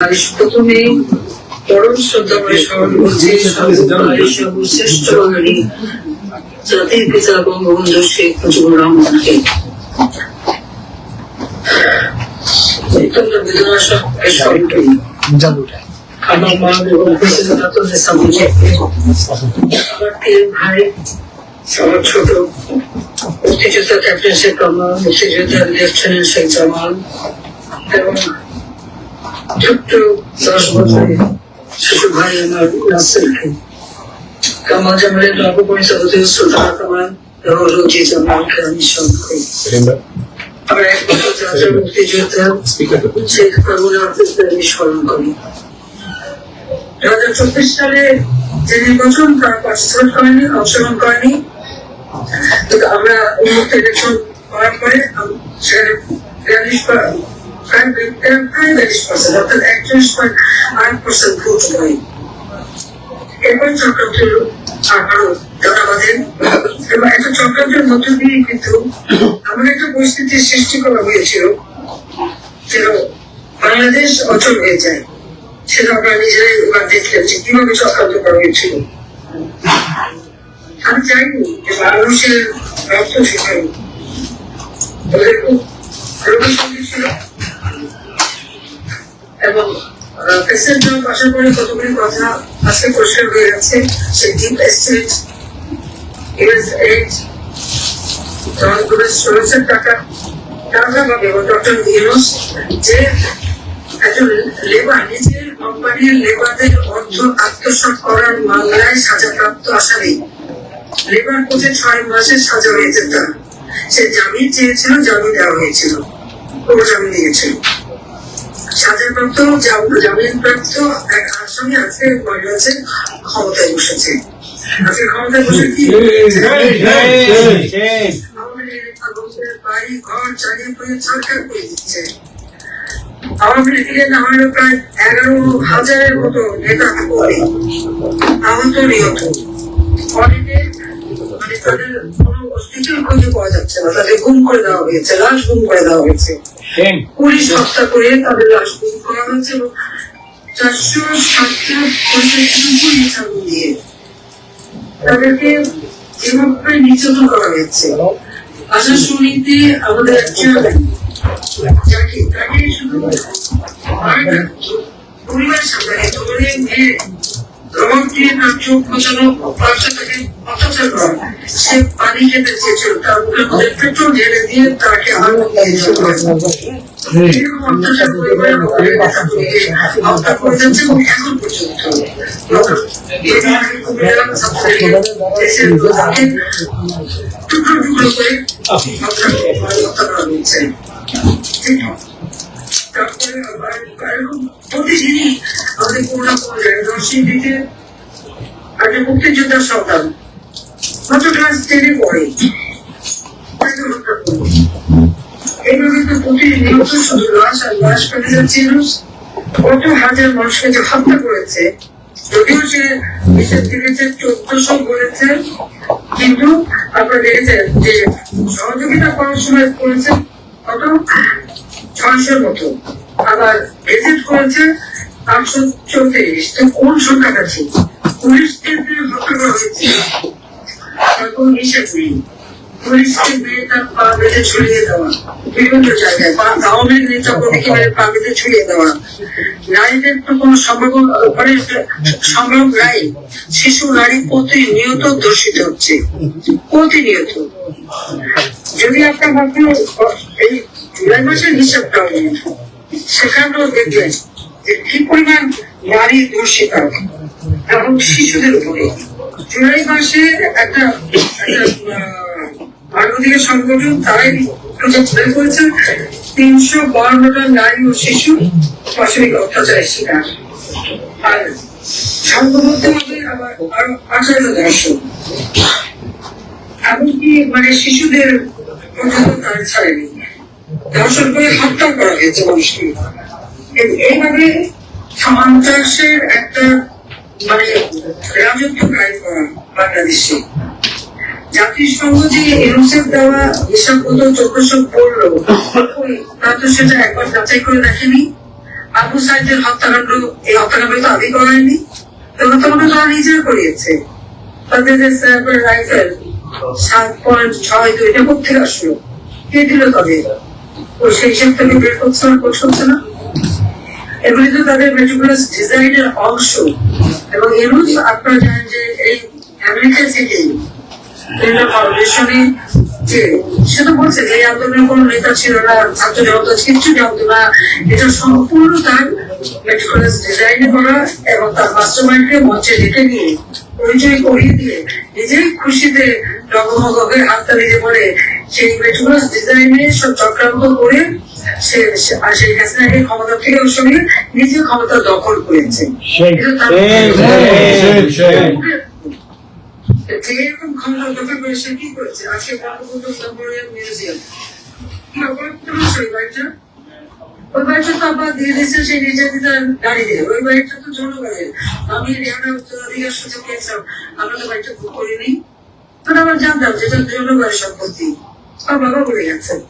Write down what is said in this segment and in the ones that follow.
প্রথমে পরম শ্রদ্ধা করে স্মরণ করছি সর্বশ্রেষ্ঠ বাঙালি জাতির পিতা বঙ্গবন্ধু শেখ মুজিবুর রহমানকে অত্যন্ত বেদনার সঙ্গে স্মরণ করি আমার মা মুক্তিযোদ্ধা ক্যাপ্টেন শেখ রহমান মুক্তিযোদ্ধা লেফটেন্যান্ট শেখ জামাল এবং ছোট্ট দশ বছরের শিশু ভাই আমার রাসেলকে কামাল জামালের নবপরিচালিত সুলতানা কামাল এবং রোজি জামালকে আমি স্মরণ করি আমরা এক বছর যাত্রা মুক্তিযোদ্ধা শেখ কামুল হাফিজকে স্মরণ করি দু হাজার চব্বিশ সালে যে নির্বাচন তার পার্টিসিপেট করেনি অংশগ্রহণ করেনি আমরা উন্মুক্ত ইলেকশন করার পরে সেখানে বিয়াল্লিশ পার্সেন্ট অর্থাৎ একচল্লিশ পয়েন্ট আট পার্সেন্ট ভোট হয় এরপর চক্রান্তের দাঁড়া বাঁধেন এবং একটা চক্রান্তের মধ্য দিয়ে কিন্তু এমন একটা পরিস্থিতির সৃষ্টি করা হয়েছিল যেন বাংলাদেশ অচল হয়ে যায়। সেটা আমরা নিজেরাই এবার দেখলেন যে কীভাবে চক্রান্ত করা হয়েছিল। আমি চাইনি যে মানুষের রক্ত সঙ্গী ছিল। এবং প্রেসিডেন্ট ট্রাম্প আসার পরে কতগুলি কথা আজকে পরিষ্কার হয়ে গেছে, সেই ডিপ এস্টেট ইউএস এইড করে সোর্সের টাকা টাকা পাবে ডক্টর ইউনুস যে একজন লেবার নিজের কোম্পানির লেবারদের অর্থ আত্মসাৎ করার মামলায় সাজাপ্রাপ্ত আসামি লেবার কোর্টে ছয় মাসের সাজা হয়েছে তার। সে জামিন চেয়েছিল, জামিন দেওয়া হয়েছিল ও জামিন দিয়েছিল সাজাপ্রাপ্ত জাম- জামিনপ্রাপ্ত এক আসামি আজকে কংগ্রেসের ক্ষমতায় বসেছে। আজকে ক্ষমতায় বসে কি আওয়ামী বাড়ি ঘর চালিয়ে পুড়িয়ে সরকার করে দিচ্ছে। আওয়ামী লীগের নামানো প্রায় এগারো হাজারের মতো নেতা করে আহত নিহত অনেকে মানে তাদের কোনো অস্তিত্বের খুঁজে পাওয়া যাচ্ছে না। তাদের গুম করে দেওয়া হয়েছে লাশ গুম করে দেওয়া হয়েছে। পুলিশ হত্যা করে তাদের লাশ গুম করা হয়েছে এবং চারশো সাতটা পঁয়ষট্টি নিচান দিয়ে তাদেরকে যেভাবে নির্যাতন করা হয়েছে। আশা শুনিতে আমাদের যাকে তাকে শুধু পরিবার সামনে তোমাদের মেয়ে রং দিয়ে তার চোখ বাঁচানো বাচ্চাটাকে অত্যাচার করা। সে পানি খেতে চেয়েছিল তার মুখের মধ্যে পেট্রোল ঢেলে দিয়ে তাকে আগুন দিয়েছিল। এরকম অত্যাচার করে করে আমাদের নেতাগুলিকে হত্যা করে যাচ্ছে এবং এখন পর্যন্ত এই কুমিল্লার ছাত্রদেরকে দেশের লোককে টুকরো টুকরো করে হত্যা হত্যা করা হয়েছে ঠিক তারপরে আবার এরকম একটা সন্তান মাত্র ক্লাস টেনে পড়ে এইভাবে তো প্রতিনিয়ত শুধু লাশ আর লাশ ফেলে যাচ্ছে কত হাজার মানুষকে যে হত্যা করেছে যদিও সে হিসেব দিয়েছে চোদ্দশো বলেছে কিন্তু আপনারা দেখেছেন যে সহযোগিতা করার সময় করেছে কত ছয়শোর মতো আবার ভিজিট করেছে আটশো চৌত্রিশ তো কোন সংখ্যা কাছে পুলিশকে হত্যা করা হয়েছে তার কোনো হিসেব নেই পুলিশকে তার পা বেঁধে ছড়িয়ে দেওয়া বিভিন্ন জায়গায় বা আওয়ামী লীগ নেতা মেরে পা বেঁধে ছড়িয়ে দেওয়া। নারীদের তো কোনো সম্ভব মানে সম্ভব নাই। শিশু নারী প্রতিনিয়ত দূষিত হচ্ছে। প্রতিনিয়ত। যদি আপনার ভাবলো এই জুলাই মাসের হিসাবটা সেখানেও দেখবেন যে কি পরিমাণ নারী দূষিত এবং শিশুদের উপরে। জুলাই মাসে একটা মানবাধিকার সংগঠন তারাই বের করেছে তিনশো বাউন্নটা নারী ও শিশু পাশবিক অত্যাচারের শিকার। আর সম্ভবত আবার আরও আঠারো দর্শক এমনকি মানে শিশুদের পর্যন্ত তারা ছাড়েনি। ধর্ষণ করে হত্যা করা হয়েছে মানুষকে এইভাবে সন্ত্রাসের একটা মানে রাজত্ব কায়েম করা বাংলাদেশে। জাতিসংঘ যে ইউনিসেফ দেওয়া হিসাব মতো চোদ্দশো পড়ল তা তো সেটা একবার যাচাই করে দেখেনি। আবু সাইদের হত্যাকাণ্ড, এই হত্যাকাণ্ড তো আগে করায়নি এই হত্যাকাণ্ড তারা নিজেরা করিয়েছে। তাদের যে রাইফেল, সাত পয়েন্ট ছয় দুই, এটা কোথেকে আসলো? কে দিল তাদের? বের না হচ্ছে না। এগুলি তো তাদের ডিজাইনের অংশ। এবং আপনারা জানেন যে এই আমেরিকা থেকে সে তো বলছে যে আন্দোলনের নেতা ছিল না, ছাত্র না। এটা সম্পূর্ণ তার মেট্রিকুলাস ডিজাইন করা এবং তার মাস্টার মাইন্ডকে মঞ্চে ডেকে নিয়ে পরিচয় করিয়ে দিয়ে নিজেই খুশিতে হয়ে হাততালি দিয়ে পড়ে সেই মেট্রিকুলাস ডিজাইনে সব চক্রান্ত করে সে সে- সেই হাসিনাকে ক্ষমতা থেকে সরিয়ে নিজে ক্ষমতা দখল করেছে। ক্ষমতা দখল করে সে কি করেছে? আজকে বঙ্গবন্ধু মেমোরিয়াল মিউজিয়াম। কি অপরাধ করল সেই বাড়িটা? ওই বাড়িটা তো আবার দিয়ে দিয়েছে সেই নির্যাতিতার গাড়ি দিয়ে ওই বাড়িটা তো জনগণের। আমি রেহানা উত্তরাধিকার সুযোগ পেয়েছিলাম আমরা তো বাড়িটা বুক করিনি। তখন আমরা জানতাম যে এটা সম্পত্তি। আমার বাবা বলে গেছেন,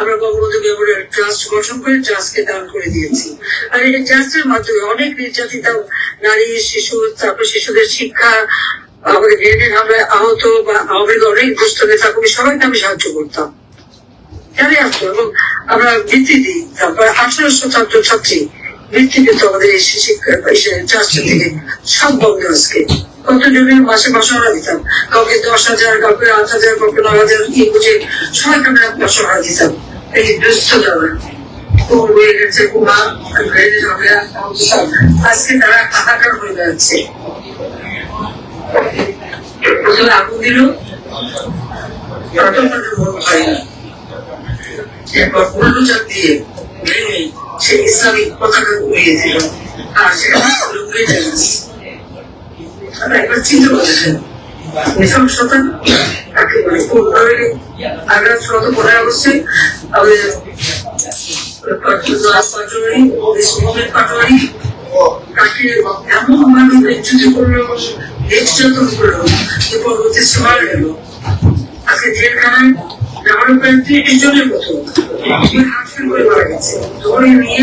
আমরা বঙ্গবন্ধু মেমোরিয়াল ট্রাস্ট গঠন করে ট্রাস্টকে দান করে দিয়েছি। আর এই ট্রাস্টের মাধ্যমে অনেক নির্যাতিত নারী, শিশু, তারপর শিশুদের শিক্ষা, আমাদের গ্রেনেড হামলায় আহত বা লীগের অনেক দুষ্ট নেতা কর্মী, সবাইকে আমি সাহায্য করতাম। জানি আসতো এবং আমরা বৃত্তি দিই। তারপর আঠারোশো ছাত্র ছাত্রী বৃত্তি পেত আমাদের এই শিক্ষা ট্রাস্টের থেকে সব বন্ধ আজকে। কতজনের মাসে মাসহারা দিতাম। কাউকে দশ হাজার, কাউকে আট হাজার, কাউকে নয় হাজার, কি বুঝে সবাইকে আমরা মাসহারা দিতাম। এই দুস্থ যারা গেছে কুমা গ্রেনেড হামলা সব। আজকে তারা হাহাকার যাচ্ছে। প্রথমে আগুন দিল ততক্ষণ বড় এরপর বুলডোজার দিয়ে ভেঙে সে ইসলামিক পতাকা উড়িয়ে দিল। আর সেটা লুকিয়ে যায়। আপনারা একবার চিন্তা করেছেন নৃশংসতা তাকে বলে কোনভাবে আগ্রা বিচ্যুতি করল নির্যাতন করল, যে পরবর্তী গেল আজকে জেলখানায় প্রায় ত্রিশ জনের মতো। হাসপাতাল করে মারা গেছে। ধরে নিয়ে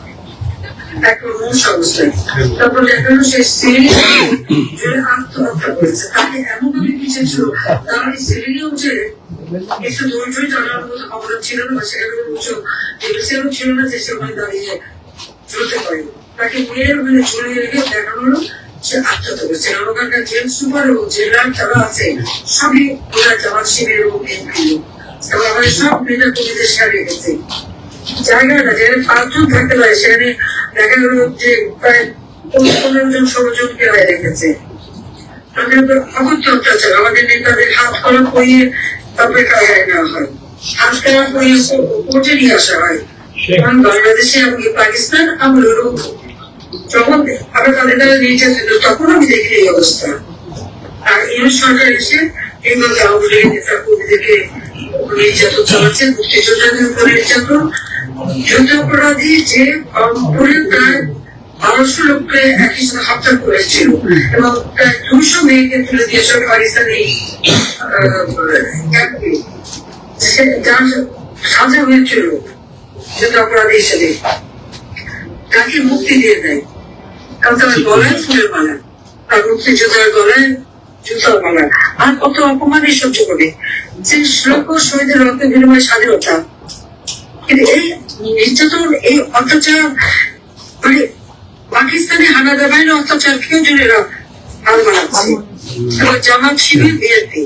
অবস্থায় তাকে এমন ভাবে পিছিয়েছিল তার ওই স্ত্রীও যে একটু ধৈর্যই টানার মতো ক্ষমতা ছিল না বা সেখানে উঁচু টেবিলও ছিল না যে সে ওখানে দাঁড়িয়ে চলতে পারে তাকে মেয়ের ওখানে ঝুলিয়ে রেখে দেখানো হলো সে আত্মহত্যা জেল সুপার এবং জেলার যারা আছে সবই ওরা জামাত শিবির সব নেতা কবিদের সারিয়ে গেছে জায়গাটা যেখানে পাঁচজন থাকতে পারে সেখানে দেখা গেল যে প্রায় পনেরো জন ষোলো জনকে রেখেছে তাদের উপর অকথ্য অত্যাচার আমাদের নেতাদের হাত করা করিয়ে তারপরে কারাগারে নেওয়া হয়। হাত করা করিয়ে কোর্টে নিয়ে আসা হয়। কারণ বাংলাদেশে এমনকি পাকিস্তান আমলেরও যখন আমরা তাদের দ্বারা নির্যাতিত তখন আমি দেখি এই অবস্থা। আর ইউনিট সরকার এসে এইভাবে আওয়ামী লীগের নেতা কর্মীদেরকে নির্যাতন চালাচ্ছেন মুক্তিযোদ্ধাদের উপর নির্যাতন। যুদ্ধ অপরাধী যে করে প্রায় বারোশো লোককে একই সাথে হত্যা করেছিল এবং প্রায় দুশো মেয়েকে তুলে দিয়েছিল পাকিস্তানি যার সাজা হয়েছিল যুদ্ধ অপরাধী হিসেবে তাকে মুক্তি দিয়ে দেয়। কারণ তার গলায় ফুলের মালা। তার মুক্তিযোদ্ধার গলায় জুতার মালা। আর কত অপমানই সহ্য করে। যে শ্লোক শহীদের রক্ত বিনিময় স্বাধীনতা এই নির্যাতন এই অত্যাচার মানে পাকিস্তানি হানাদার বাহিনীর অত্যাচার কেউ জুড়ে জামাত শিবির বিএনপি।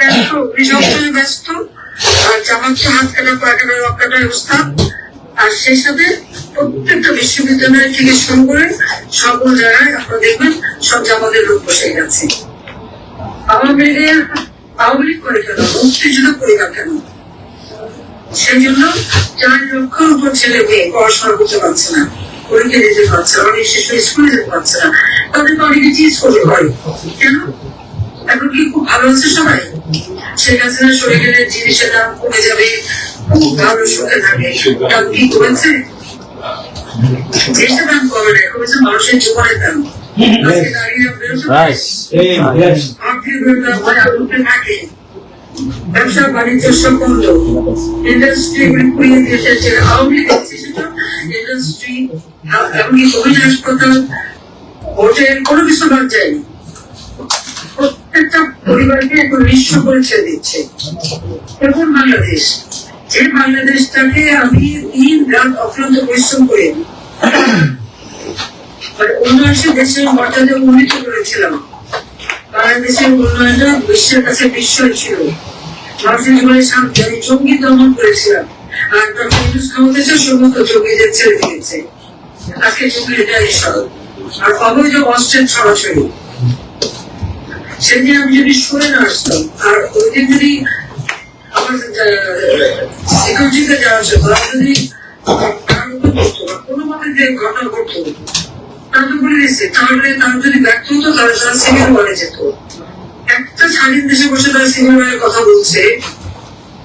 ব্যস্ত অগ্নিসংযোগে ব্যস্ত আর হাত কাটা পা কাটা রক কাটার অবস্থা। আর সেই সাথে প্রত্যেকটা বিশ্ববিদ্যালয় থেকে শুরু করে সকল জায়গায় আপনারা দেখবেন সব জামাতের লোক বসে গেছে আওয়ামী লীগের আওয়ামী করে কেন মুক্তিযুদ্ধ পরিবার কেন? সেই জন্য চার উপর ছেলে মেয়ে পড়াশোনা করতে পারছে না, পরীক্ষা দিতে পারছে না, অনেক শিশু স্কুলে যেতে পারছে না। চিজ করে কেন? এখন কি খুব ভালো আছে সবাই? শেখ হাসিনা সরে গেলে জিনিসের দাম কমে যাবে খুব ভালো সুখে থাকে। দাম কি কমেছে জিনিসের দাম কমে না মানুষের জীবনের দাম। Yes. মানে উঠতে থাকে ব্যবসা বাণিজ্য বন্ধ ইন্ডাস্ট্রি পুড়িয়ে দিয়েছে যে আওয়ামী লীগ ছিল ইন্ডাস্ট্রি এমনকি কোভিড হাসপাতাল হোটেল কোনো কিছু বাদ যায়নি প্রত্যেকটা পরিবারকে এখন নিঃস্ব করে ছেড়ে দিচ্ছে এখন বাংলাদেশ যে বাংলাদেশটাকে আমি দিন রাত অক্লান্ত পরিশ্রম করে উন্নয়নশীল দেশের মর্যাদা উন্নীত করেছিলাম। বাংলাদেশের উন্নয়নটা বিশ্বের কাছে বিস্ময় ছিল। মানুষের জীবনে আমি জঙ্গি দমন করেছিলাম। আর ডক্টর ইউনুস ক্ষমতাছে সমস্ত জঙ্গিদের ছেড়ে দিয়েছে। আজকে জঙ্গি এটা ঈশ্বর আর অবৈধ অস্ত্রের ছড়াছড়ি। সেদিন আমি যদি শুনে না আসতাম, আর ওই দিন যদি আমার সিকিউরিটিতে যাওয়া ছিল যদি কোনো ভাবে যে ঘটনা ঘটতো তারা তো তাহলে তারা যদি ব্যর্থ হতো, তাহলে তারা সিভিল ওয়ারে যেত। একটা স্বাধীন দেশে বসে তারা সিভিল ওয়ারের কথা বলছে।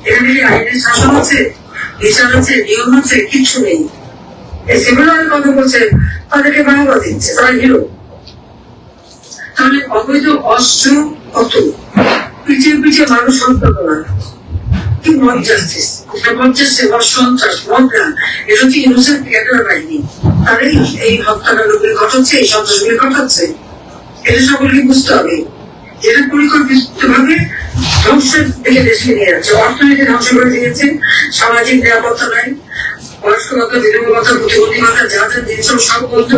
এখানে কি আইনের শাসন আছে? বিচার আছে? নিয়ম আছে? কিচ্ছু নেই। এই সিভিল ওয়ারের কথা বলছে, তাদেরকে বাহবা দিচ্ছে, তারা হিরো। তাহলে অবৈধ অস্ত্র কত? পিছিয়ে পিছিয়ে মানুষ হত্যা করা। কি মন্ত্রা এটা এই ঘটাচ্ছে এই ঘটাচ্ছে এটা সকলকে বুঝতে হবে যেটা পরিকল্পিত ভাবে ধ্বংসের দিকে দেশকে নিয়ে যাচ্ছে অর্থনীতি ধ্বংস করে দিয়েছে সামাজিক নিরাপত্তা নাই বয়স্ক ভাতা বিধবা ভাতা প্রতিবন্ধী ভাতা যা যা জিনিস সব বন্ধ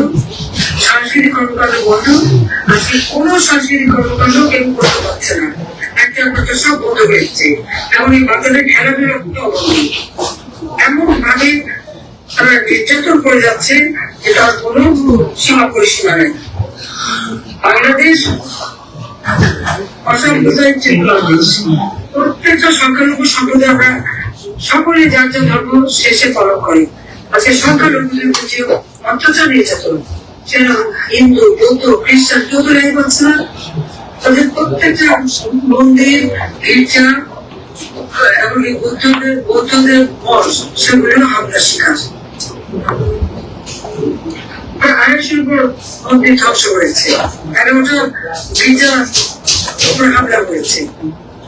সাংস্কৃতিক কর্মকাণ্ড বন্ধ আজকে কোনো সাংস্কৃতিক কর্মকাণ্ড কেউ করতে পারছে না একটা সব বন্ধ হয়েছে এমন এই বাচ্চাদের খেলাধুলা কোনো এমন ভাবে তারা নির্যাতন করে যাচ্ছে যে তার কোনো সীমা পরিসীমা নেই। বাংলাদেশ প্রত্যেকটা সংখ্যালঘু সম্প্রদায় আমরা সকলে যার যার ধর্ম শেষে পালন করে। আজকে সংখ্যালঘুদের উপর যে অত্যাচার নির্যাতন, সেটা হিন্দু, বৌদ্ধ, খ্রিস্টান কেউ তো না তাদের প্রত্যেকটা মন্দির গির্জা এমনকি বুদ্ধদের, বৌদ্ধদের মঠ সেগুলো হামলা শিকার। আড়াইশোর উপর মন্দির ধ্বংস করেছে। এগারোটা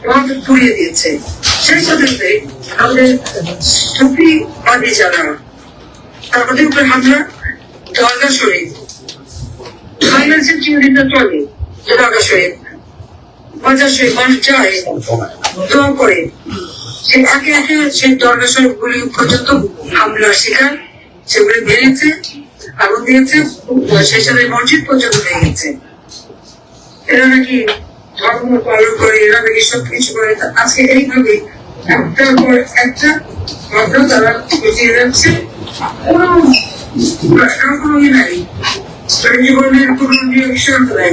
মঠ পুড়িয়ে দিয়েছে। সেই সাথে আমাদের সুফিবাদী হামলা, দরগা শরীফ। ফাইন্যান্সের চিন্তিত চলে যে দরগা শরীফ বাজার শরীফ মানুষ যায় দোয়া করে। সে একে একে সেই দরগা শরীফ গুলি পর্যন্ত হামলার শিকার, সেগুলি ভেঙেছে, আগুন দিয়েছে, সেই সাথে মসজিদ পর্যন্ত ভেঙেছে। এরা নাকি ধর্ম পালন করে, এরা নাকি সব কিছু করে আজকে এইভাবে একটার পর একটা ঘটনা তারা বুঝিয়ে যাচ্ছে। কোনো কোনো ইয়ে নাই। জীবনের কোনো রিয়াকশন নাই।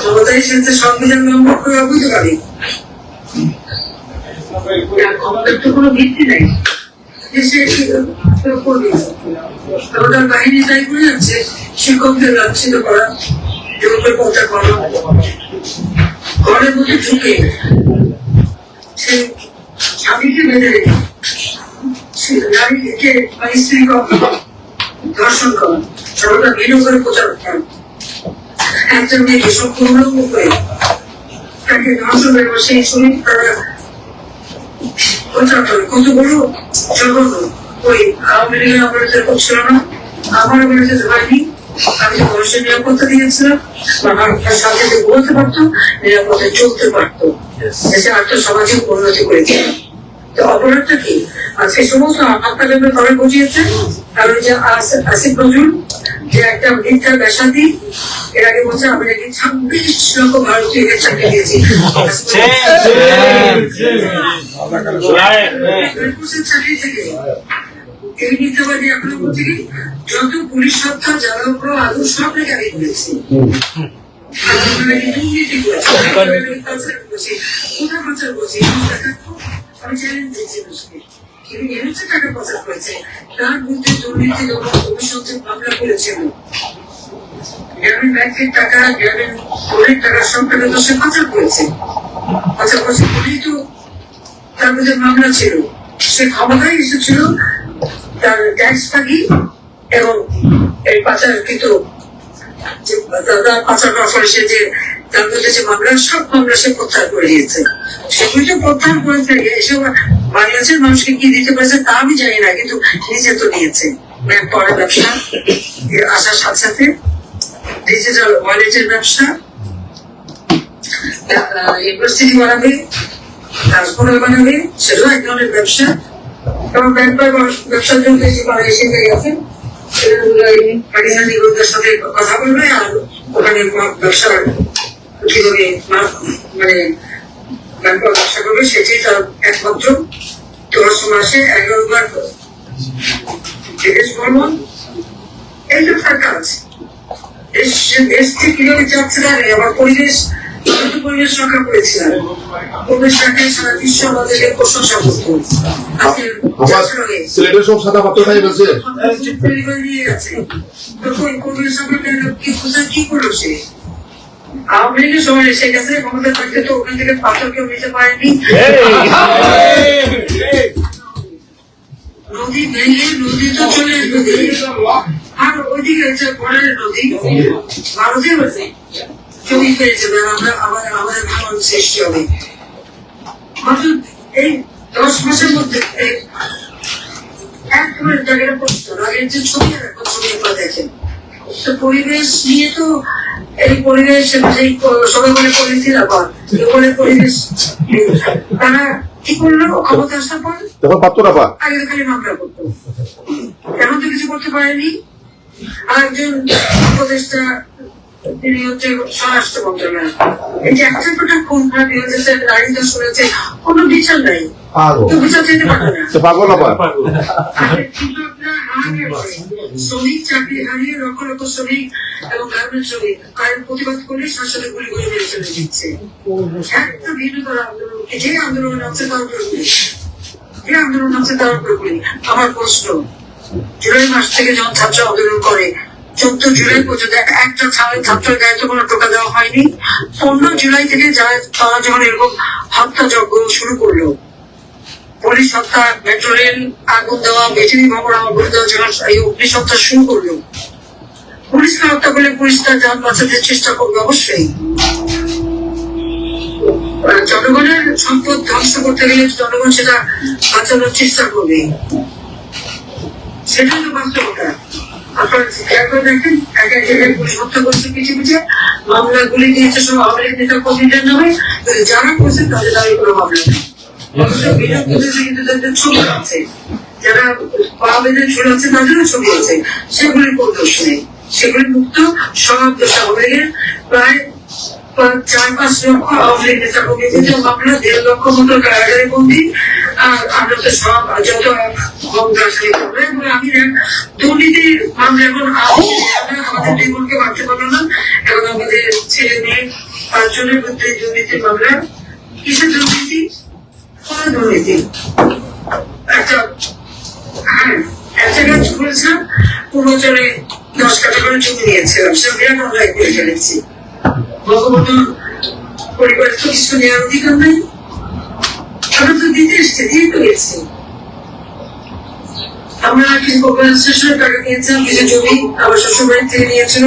ক্ষমতায় এসেছে সংবিধান লঙ্ঘন করে ক্ষমতার তো কোনো ভিত্তি নাই। দেশে ক্ষমতার বাহিনী তাই করে যাচ্ছে শিক্ষকদের লাঞ্ছিত করা যুবকের কথা করা। ঘরের মধ্যে ঢুকে সে স্বামীকে বেঁধে রেখে নারীকে বা স্ত্রীকে ধর্ষণ করা। সর্বদা ভিডিও করে প্রচার করা। একজন মেয়েকে সম্পূর্ণ করে তাকে ধর্ষণ করে সেই শরীর তারা প্রচার করে কত বড় জঘন্য ওই আওয়ামী লীগের অপরাধের করছিল না আমার অপরাধে হয়নি আমি যে মানুষের নিরাপত্তা দিয়েছিলাম আমার সাথে যে বলতে পারতো নিরাপত্তা চলতে পারতো। দেশে আর্থসামাজিক উন্নতি করেছে। তো অপরাধটা কি? আজকে সমস্ত আপনাদের তলে বুঝিয়েছে কারণ যে আস- আসিফ নজরুল যে একটা মিথ্যা ব্যাসাদি এর আগে বলছে আমি নাকি ছাব্বিশ লক্ষ ভারতীয়কে চাকরি দিয়েছি। চাকরি থেকে এই মিথ্যাবাদী এখনও বলছে কি যত পুলিশ সত্তা যারা উপর আদৌ সব আমি করেছি কোথায় করেছি আমি চ্যালেঞ্জ দিয়েছি কিন্তু এর টাকা পাচার করেছে তার মধ্যে দুর্নীতি এবং ভবিষ্যতে মামলা করেছিল গ্রামীণ ব্যাংকের টাকা গ্রামীণ লোনের টাকা সব টাকা তো সে পাচার করেছে পাচার করেছে বলেই তো তার মধ্যে মামলা ছিল। সে ক্ষমতায় এসেছিল তার ট্যাক্স ফাঁকি এবং এই পাচারকৃত যে দাদা পাচার করার সে যে তার মধ্যে যে মামলা, সব মামলা সে প্রত্যাহার করে দিয়েছে সেগুলি প্রত্যাহার করে থাকে এসব বাংলাদেশের মানুষকে কি দিতে পারছে তা আমি জানি না, কিন্তু নিজে তো নিয়েছে। পড়ার ব্যবসা আসার সাথে সাথে ডিজিটাল ওয়ালেটের ব্যবসা। বানাবে বানাবে সেটাও এক ধরনের ব্যবসা। এবং ব্যাংক ব্যবসার জন্য যে বাংলাদেশে গেছে। সাথে কথা বলবে আর ওখানে ব্যবসা কীভাবে মানে ব্যাংক ব্যবসা করবে সেটি তার একমাত্র দশ মাসে এগারো বার বিদেশ ভ্রমণ। এইটা তার কাজ দেশ দেশ থেকে কীভাবে যাচ্ছে না আবার পরিবেশ পরিবেশ রক্ষা করেছিলাম পরিবেশ রক্ষায় সারা বিশ্ব আমাদেরকে প্রশংসা করতো সিলেটের সব সাদা পাত্র তাই বলছে। কি করল সে? দশ মাসের মধ্যে একবারে জায়গাটা আগের যে ছবি এখন দেখেন। তো পরিবেশ নিয়ে তো এই পরিবেশ সেই সবাই বলে পরিস্থিতি আবার। বলে পরিবেশ। তারা কি করল? ক্ষমতা আসার পর তখন পাত্র রাখা আগে খালি মামলা করতো। এখন তো কিছু করতে পারেনি। আর একজন উপদেষ্টা তিনি হচ্ছে স্বরাষ্ট্র মন্ত্রণালয়। এই যে একটা খুন খারাপ হয়েছে নারী কোনো বিচার নাই। বিচার চাইতে পারবে না। তো পাগল আবার। আর কিন্তু আপনার হারিয়ে পড়ে। শ্রমিক চাকরি হারিয়ে লক্ষ লক্ষ শ্রমিক এবং গার্মেন্ট শ্রমিক আর প্রতিবাদ করলে শাসনে গুলি করে মেরে চলে দিচ্ছে। একটা ভিন্নতর আন্দোলন। যে আন্দোলন আছে তার উপর যে আন্দোলন আছে তার উপর আমার প্রশ্ন জুলাই মাস থেকে যখন ছাত্র আন্দোলন করে চোদ্দ জুলাই পর্যন্ত ছাত্র- ছাত্রের গায়ে কোনো টোকা দেওয়া হয়নি। পনেরো জুলাই থেকে যারা তারা যখন এরকম হত্যাযজ্ঞ শুরু করল, পুলিশ হত্যা, মেট্রো রেল আগুন দেওয়া বিজেপি ভবন আগুন দেওয়া অগ্নিসত্তা শুরু করল, পুলিশকে হত্যা করলে পুলিশ তার যান বাঁচাতে চেষ্টা করবে অবশ্যই। জনগণের সম্পদ ধ্বংস করতে গেলে জনগণ সেটা বাঁচানোর চেষ্টা করবে। সেটাই তো বাস্তবতা। আপনার খেয়াল করে দেখেন এক এক জায়গায় পুলিশ হত্যা করছে কিছু কিছু মামলাগুলি দিয়েছে সব আওয়ামী লীগ নেতা কর্মীদের নামে। যারা করছে তাদের নামে কোনো মামলা নেই। কিন্তু তাদের ছবি আছে। যারা ঝুলাচ্ছে তাদেরও ছবি আছে। সেগুলির কোন দোষ নেই। সেগুলি মুক্ত সমাপ্ত আওয়ামী লীগের প্রায় চার পাঁচ লক্ষ লীগ নেতা মামলা দেড় লক্ষ মতো কারাগারে আর আমরা তো সব যত মামলা আসামি করবে এবং আমি দুর্নীতির মামলা এখন আমরা আমাদের দুই বোনকে পারল না। এবং আমাদের ছেলে মেয়ে পাঁচজনের মধ্যে দুর্নীতির মামলা। কিসের দুর্নীতি? কোন দুর্নীতি। একটা হ্যাঁ একটা কাজ করেছিলাম পূর্বাচলে দশ কাঠা করে জমি নিয়েছিলাম সে অন্যায় করে ফেলেছি। ভগবত পরিবারের তো কিছু নেওয়ার অধিকার নেই। আমরা তো দিতে এসছি, দিয়ে তো গেছি। আমরা কিছু কম্পেনসেশনের টাকা নিয়েছিলাম কিছু জমি আমার শ্বশুরবাড়ি থেকে নিয়েছিল।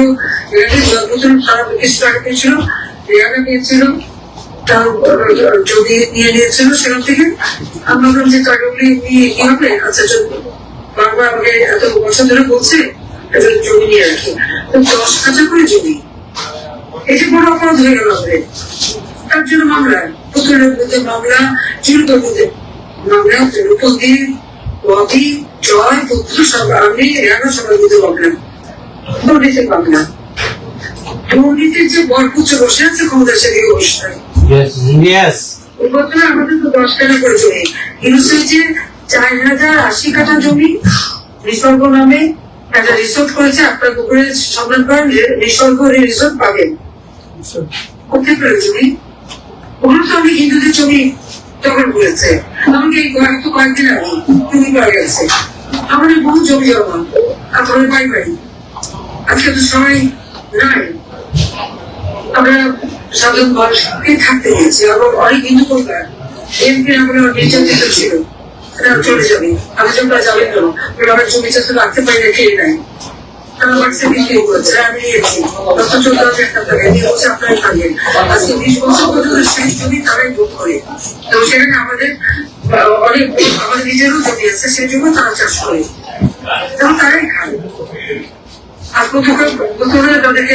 জন্মদিন খারাপ কিছু টাকা পেয়েছিল রিয়ানা পেয়েছিল তার জমি নিয়ে নিয়েছিল সেখান থেকে। আমরা যে টাকাগুলি নিয়ে কি হবে? আচ্ছা বারবার আমাকে এত বছর ধরে বলছে জমি নিয়ে রাখি তো দশ হাজার করে জমি। এটি বড় অপরাধ হয়ে গেল তার জন্য মামলা। পুতুলের মধ্যে মামলা চুরির মধ্যে মামলা রূপন্দি ববি জয় পুত্র সব আমি এরা সবার মধ্যে মামলা। দুর্নীতি পাবে না দুর্নীতির যে বরপুত্র বসে আছে ক্ষমতা সেদিকে বসে থাকে Yes. Yes. ওই বছরে আমাদের তো দশ টাকা করে জমি। ইউসের যে চার হাজার আশি কাঠা জমি নিসর্গ নামে একটা রিসোর্ট করেছে আপনার পুকুরে সন্ধান করেন নিসর্গ রিসোর্ট পাবেন। কোথায় পেল ওগুলো তো আমি হিন্দুদের জমি দখল করেছে আমাকে এই কয়েক কয়েকদিন জমি পাওয়া গেছে আমাদের বহু জমি জমা আপনাদের বাড়ি বাড়ি আজকে তো সবাই নাই। আমরা সাধারণ মানুষকে থাকতে দিয়েছি এবং অনেক হিন্দু পরিবার। এমপি আমরা নির্যাতিত ছিল। চলে যাবে। আমি যখন তারা যাবে আমরা জমি চাষ রাখতে পারি না খেয়ে নাই। আমাদের আর তাদেরকে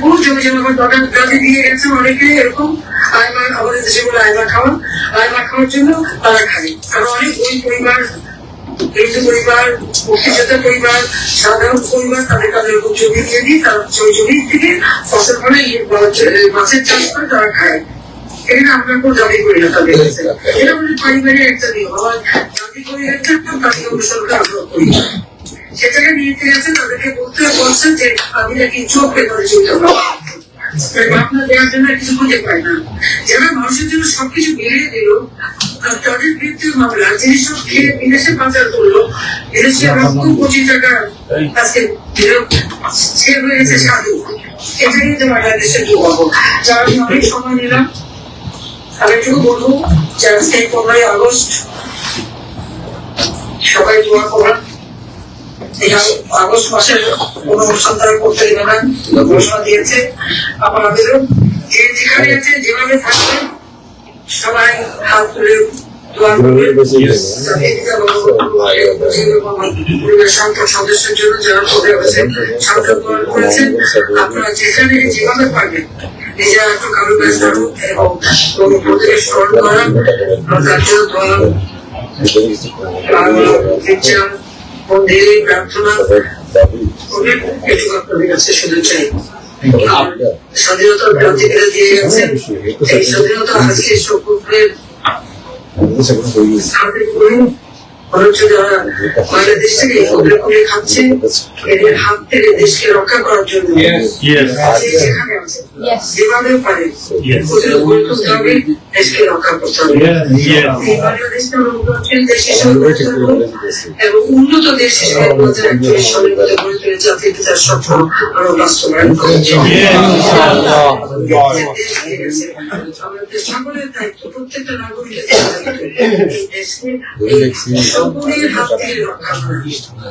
বহু জমি জমা আমার দাদি দিয়ে গেছে অনেকে এরকম আয়মার আমাদের দেশে বলে আয়মা খাওয়া আয়মা খাওয়ার জন্য তারা খায়। কারণ অনেক ওই পরিবার পরিবার মুক্তিযোদ্ধা পরিবার, সাধারণ পরিবার তাদের জমি দিয়ে দিই তারা জমি থেকে ফসল ফলে মাছের চাষ করে তারা খায়। করি করি করি। সেটাকে নিয়ে গেছে তাদেরকে বলতে বলছে যে, আমি নাকি চোখ পেপারে চলতে দেওয়ার জন্য কিছু খুঁজে পাই না। যারা মানুষের জন্য সবকিছু মিলিয়ে দিল তাদের বিরুদ্ধে মামলা যিনি সব খেয়ে বিদেশে পাচার করল বিদেশে লক্ষ কোটি টাকা আজকে সে সাধু এটা কিন্তু বাংলাদেশের যারা আমি সময় নিলাম আমি বলব পনেরোই আগস্ট সবাই দোয়া এই আগস্ট মাসের কোন অনুষ্ঠান তারা করতে দেবে না ঘোষণা দিয়েছে আপনাদেরও যে যেখানে আছে যেভাবে থাকবে সবাই হাত তুলে দোয়া করবেন। পরিবার সংখ্যক সদস্যের জন্য যারা পদে আছে সংখ্যক দোয়া করেছেন। আপনারা যেখানে যেভাবে পারবেন নিজেরা একটু কারও ব্যস্ত এবং পদে স্মরণ করা তার জন্য দোয়া প্রার্থনা। এটুকু আপনাদের কাছে শুধু চাই। স্বাধীনতার ক্রান্তিকালে দিয়ে গেছেন এই স্বাধীনতা আজকে সকলের হাতে করে অথচ যারা বাংলাদেশ থেকে কোলে কোলে খাচ্ছে এদের হাত থেকে দেশকে রক্ষা করার জন্য. যেভাবে পারে। Yes. ওদের তুলতে হবে। দেশকে রক্ষা করতে হবে এবং উন্নত দেশ হিসেবে একচল্লিশ সালের মধ্যে গড়ে তুলে জাতির পিতার স্বপ্ন আরও বাস্তবায়ন করছে আমাদের সকলের দায়িত্ব প্রত্যেকটা নাগরিকের দায়িত্ব সকলের হাত থেকে রক্ষা করা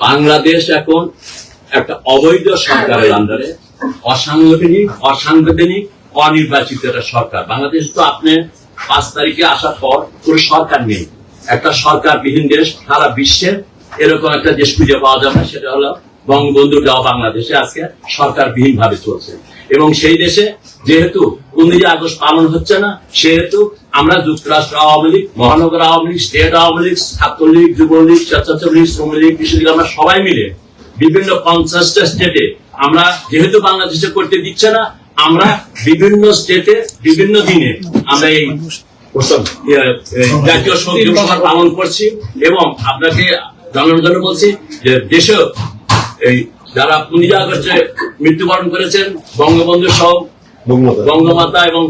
বাংলাদেশ এখন একটা অবৈধ সরকারের আন্ডারে অসাংগঠনিক, অসাংবিধানিক, অনির্বাচিত একটা সরকার। বাংলাদেশ তো আপনি পাঁচ তারিখে আসার পর কোনো সরকার নেই। একটা সরকার বিহীন দেশ, সারা বিশ্বে এরকম একটা দেশ খুঁজে পাওয়া যাবে সেটা হলো বঙ্গবন্ধু দেওয়া বাংলাদেশে আজকে সরকারবিহীন ভাবে চলছে। এবং সেই দেশে যেহেতু পনেরোই আগস্ট পালন হচ্ছে না, সেহেতু আমরা যুক্তরাষ্ট্র আওয়ামী লীগ, মহানগর আওয়ামী লীগ, স্টেট আওয়ামী লীগ, ছাত্রলীগ, যুবলীগ, স্বেচ্ছাসেবী কৃষি লীগ আমরা সবাই মিলে বিভিন্ন পঞ্চাশটা স্টেটে আমরা, যেহেতু বাংলাদেশে করতে দিচ্ছে না, আমরা বিভিন্ন স্টেটে বিভিন্ন দিনে আমরা এই জাতীয় শোক দিবস পালন করছি এবং আপনাকে জানানোর জন্য বলছি যে দেশেও এই যারা পনেরোই আগস্টে মৃত্যুবরণ করেছেন, বঙ্গবন্ধু সহ বঙ্গমাতা। এবং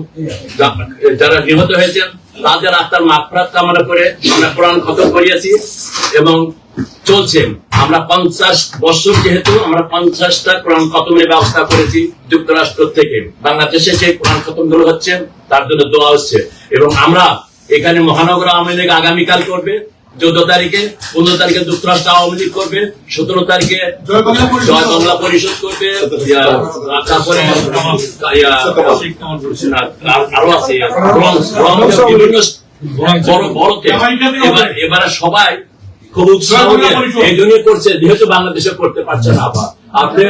যারা নিহত হয়েছেন, তাদের আত্মার মাফরাত কামনা করে আমরা কোরআন খতম করিয়েছি এবং চলছে। আমরা পঞ্চাশ বছর যেহেতু, আমরা পঞ্চাশটা কোরআন খতমের ব্যবস্থা করেছি যুক্তরাষ্ট্র থেকে। বাংলাদেশে সেই কোরআন খতমগুলো হচ্ছে, তার জন্য দোয়া হচ্ছে। এবং আমরা এখানে মহানগর আওয়ামী লীগ আগামীকাল করবে। চোদ্দ তারিখে পনেরো তারিখে যুক্তরাষ্ট্র আওয়ামী লীগ করবে সতেরো তারিখে জয় বাংলা পরিষদ। করবে তারপরে আর- আছে বিভিন্ন বড় এবার এবারে সবাই খুব উৎসাহ এই জন্য করছে যেহেতু বাংলাদেশে করতে পারছে না আবার। আপনি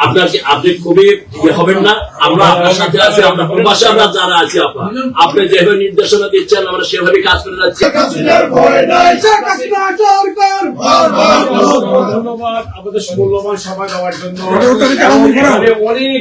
আপনার আপনি খুবই ইয়ে হবেন না? আমরা আপনার সাথে আছি আমরা প্রবাসে আমরা যারা আছি আপনার আপনি যেভাবে নির্দেশনা দিচ্ছেন আমরা সেভাবে কাজ করে যাচ্ছি। ধন্যবাদ। আমাদের মূল্যবান সময় দেওয়ার জন্য। অনেক